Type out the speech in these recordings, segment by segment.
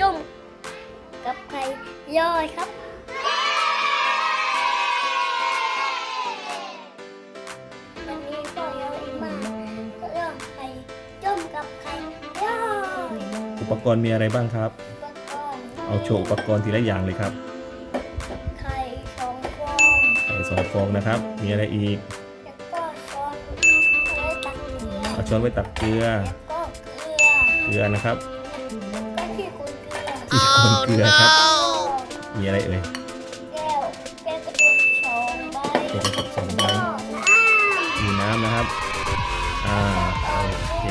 จุ่มกับไข่ย่อยครับวันนี้ก็เยอะอีกมากก็เรื่องไข่จุ่มกับไข่ย่อยอุปกรณ์มีอะไรบ้างครับ อุปกรณ์เอาโชว์อุปกรณ์ทีละอย่างเลยครับ ไข่สองฟองไข่สองฟองนะครับ มีอะไรอีกแล้วก็ช้อนไว้ตักเกลือเอาช้อนไว้ตักเกลือแล้วก็เกลือเกลือนะครับก็ที่คุณเกลือที่คนเกลือครับ มีอะไรเอ่ยแก้วแก้วกระดูกสองใบแก้วกระดูกสองใบก็น้ำมีน้ำนะครับ อ่าโอเค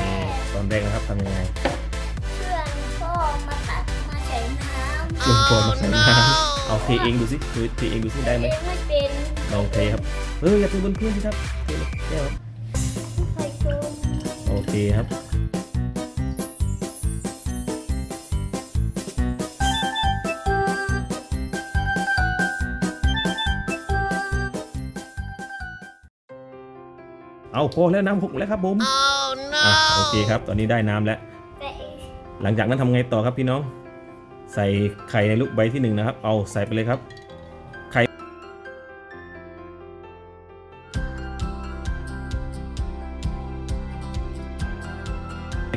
ตอนแรกนะครับทำยังไงเครื่องก็มาตัดมาใส่น้ำลงฟองมาใส่น้ำเอาเทเองดูสิคือเทเองดูสิได้ไหมเองไม่เป็นลองเทครับเอออย่าเทบนพื้นสิครับเทเลยแก้วครับไข่จุ่มโอเคครับ เอาพอแล้วน้ำหกแล้วครับผมอะโอเคครับ ตอนนี้ได้น้ำแล้วแต่หลังจากนั้นทำไงต่อครับพี่น้อง ใส่ไข่ในลูกใบที่หนึ่งนะครับ เอาใส่ไปเลยครับไข่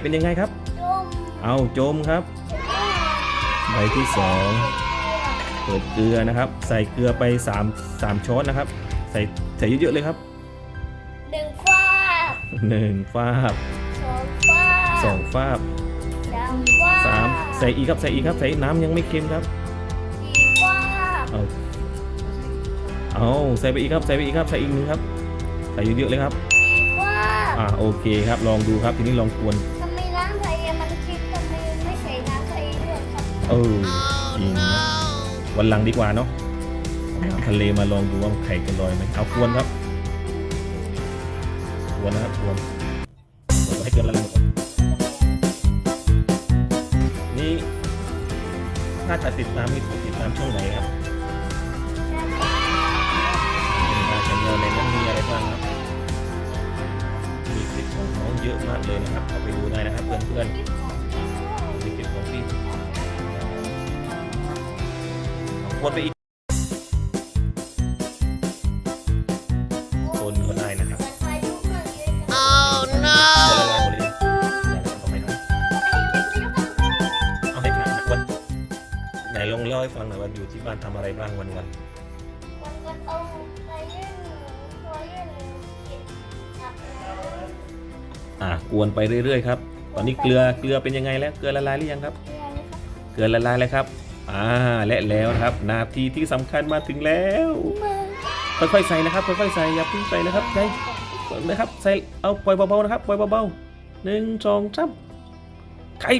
เป็นยังไงครับจุ่มเอาโจมครับ ใบที่สองเปิดเกลือนะครับ ใส่เกลือไป3 3ช้อนนะครับ ใส่ใส่เยอะๆเลยครับหนึ่งฟ้าบ หนึ่งฟาบสองฟ้าบสองฟาบสามฟ้าบสามใส่อีกครับใส่อีกครับใส่น้ำยังไม่เค็มครับสี่ฟ้าบเอาเอาใส่ไปอีกครับใส่ไปอีกครับใส่อีกหนึ่งครับใส่เยอะๆเลยครับสี่ฟ้าบอ่าโอเคครับลองดูครับทีนี้ลองกวนทำไมน้ำไทยมันคิดทำไมไม่ใส่น้ำไทยด้วยครับเออจริงนะวันหลังดีกว่าเนาะเอาน้ำทะเลมาลองดูว่าไข่จะลอยไหมเอากวนครับก วนนะครับกวนกวให้เกินละลายก่อนนี่ถ้าจะติดตามนี่ติดตามช่องไหนครับเป็นกาชแนลในนั้นมีอะไรบ้างครับ มีคลิปของน้องเยอะมากเลยนะครับเอาไปดูได้นะครับเพื่อนๆมีคลิปของพี่เอาวนไปอีก องเล่าให้ฟังหน่อยว่าอยู่ที่บ้านทำอะไรบ้างวันวันวันวันเอาไปยื่นตัวยื่นเก็บกลับแล้วๆอะกวนไปเรื่อยๆครับ ตอนนี้เกลือเกลือเป็นยังไงแล้ว เกลือละลายหรือยังครับเรียนนะครับเกลือละลายแล้วครับ อ่า และแล้วนะครับ นาทีที่สำคัญมาถึงแล้ว มือค่อยๆใส่นะครับค่อยๆใส่อย่าเพิ่งใส่นะครับใส่นะครับใส่เอาปล่อยเบาๆนะครับปล่อยเบาๆหนึ่งสองสามไข่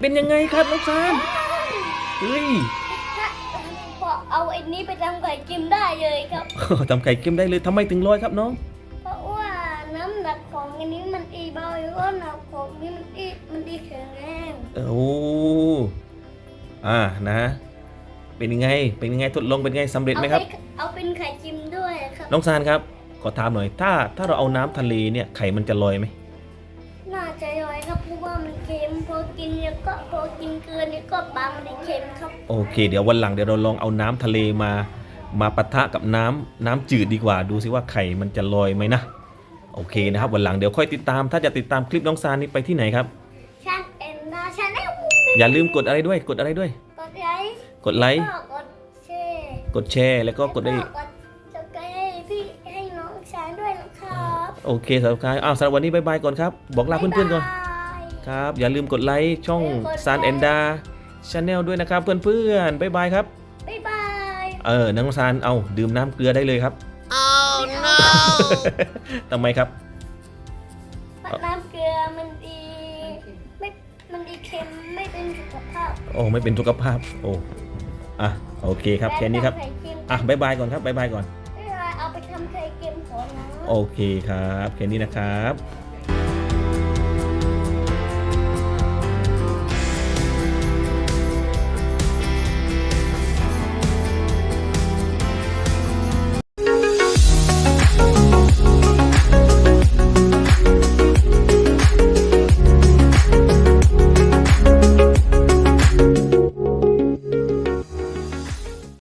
เป็นยังไงครับน้องซานเฮ้ยถ้าพอเอาไอ้นี้ไปทำไก่กิมได้เลยครับทำไข่เค็มได้เลยทำไมถึงลอยครับน้อง เพราะว่าน้ำหนักของอันนี้มันอีเบาแล้วก็น้ำหนักของนี้มันอีมันอีแข็งแรงโอ้อ่านะ เป็นยังไง เป็นยังไงทดลองเป็นไงสำเร็จไหมครับ เอาปเอาเป็นไข่จิมด้วยครับ น้องซานครับ ขอถามหน่อย ถ้าถ้าเราเอาน้ำทะเลเนี่ยไข่มันจะลอยไหม กินเนี่ยก็พอกินเกลือเนี่ยก็ปลามันได้เค็มครับ โอเค เดี๋ยววันหลังเดี๋ยวเราลองเอาน้ำทะเลมามาปะทะกับน้ำน้ำจืดดีกว่า ดูซิว่าไข่มันจะลอยไหมนะโอเคนะครับวันหลังเดี๋ยวค่อยติดตาม ถ้าจะติดตามคลิปน้องซานนี่ไปที่ไหนครับชันเอ็นนาชันเอ็มอย่าลืมกดอะไรด้วย กดอะไรด้วย กดไลค์กดไลค์ก็กดแชร์กดแชร์แล้วก็กดได้ แล้วกดจะใกล้ให้พี่ให้น้องชายด้วยนะครับโอเคสำหรับใครอ้าวสำหรับวันนี้บายบายก่อนครับ บอกลาเพื่อนๆก่อน บ๊ายบาย ครับ อย่าลืมกดไลค์ช่องอย่าลืมกดซานแอนดาชาแนลด้วยนะครับ เพื่อนๆบ๊ายบายครับ บ๊ายบาย เออน้องซานเอาดื่มน้ำเกลือได้เลยครับ oh no ทำไมครับ น้ำเกลือมันดีไม่มันดีเค็มไม่เป็นสุขภาพโอ้ไม่เป็นสุขภาพโอ้อะโอเคครับแค่นี้ครับไข่เค็มอะบ๊ายบายก่อนครับบ๊ายบายก่อนไม่เป็นไรเอาไปทำไข่เค็มของน้องโอเคครับแค่นี้นะครับ